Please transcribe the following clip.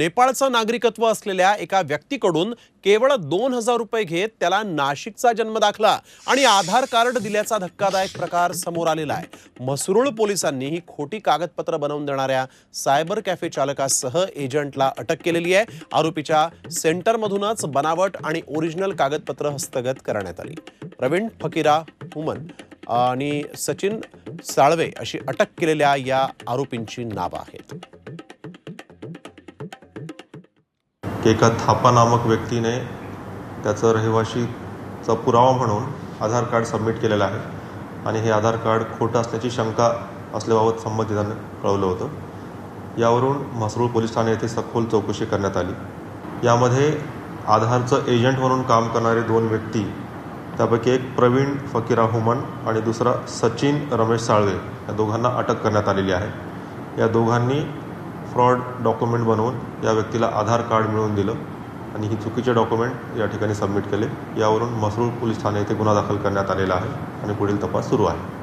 नेपाळचं नागरिकत्व असलेल्या एका व्यक्तीकडून केवळ दोन हजार रुपये घेत त्याला नाशिकचा जन्म दाखला आणि आधार कार्ड दिल्याचा धक्कादायक प्रकार समोर आलेला आहे. म्हसरूळ पोलिसांनी ही खोटी कागदपत्र बनवून देणाऱ्या सायबर कॅफे चालकासह एजंटला अटक केलेली आहे. आरोपीच्या सेंटरमधूनच बनावट आणि ओरिजिनल कागदपत्र हस्तगत करण्यात आली. प्रवीण फकीरा हुमन आणि सचिन साळवे अशी अटक केलेल्या या आरोपींची नावं आहेत. की एका थापा नामक व्यक्तीने त्याचं रहिवाशीचा पुरावा म्हणून आधार कार्ड सबमिट केलेलं आहे. आणि हे आधार कार्ड खोटं असल्याची शंका असल्याबाबत संबंधितांनी कळवलं होतं. यावरून म्हसरूळ पोलीस ठाणे येथे सखोल चौकशी करण्यात आली. यामध्ये आधारचं एजंट म्हणून काम करणारे दोन व्यक्ती त्यापैकी एक प्रवीण फकीरा हुमन आणि दुसरा सचिन रमेश साळवे या दोघांना अटक करण्यात आलेली आहे. या दोघांनी फ्रॉड डॉक्युमेंट बनवून या व्यक्तीला आधार कार्ड मिळवून दिलं आणि ही चुकीचे डॉक्युमेंट या ठिकाणी सबमिट केले. यावरून मसरूळ पोलीस ठाणे येथे गुन्हा दाखल करण्यात आलेला आहे आणि पुढील तपास सुरू आहे.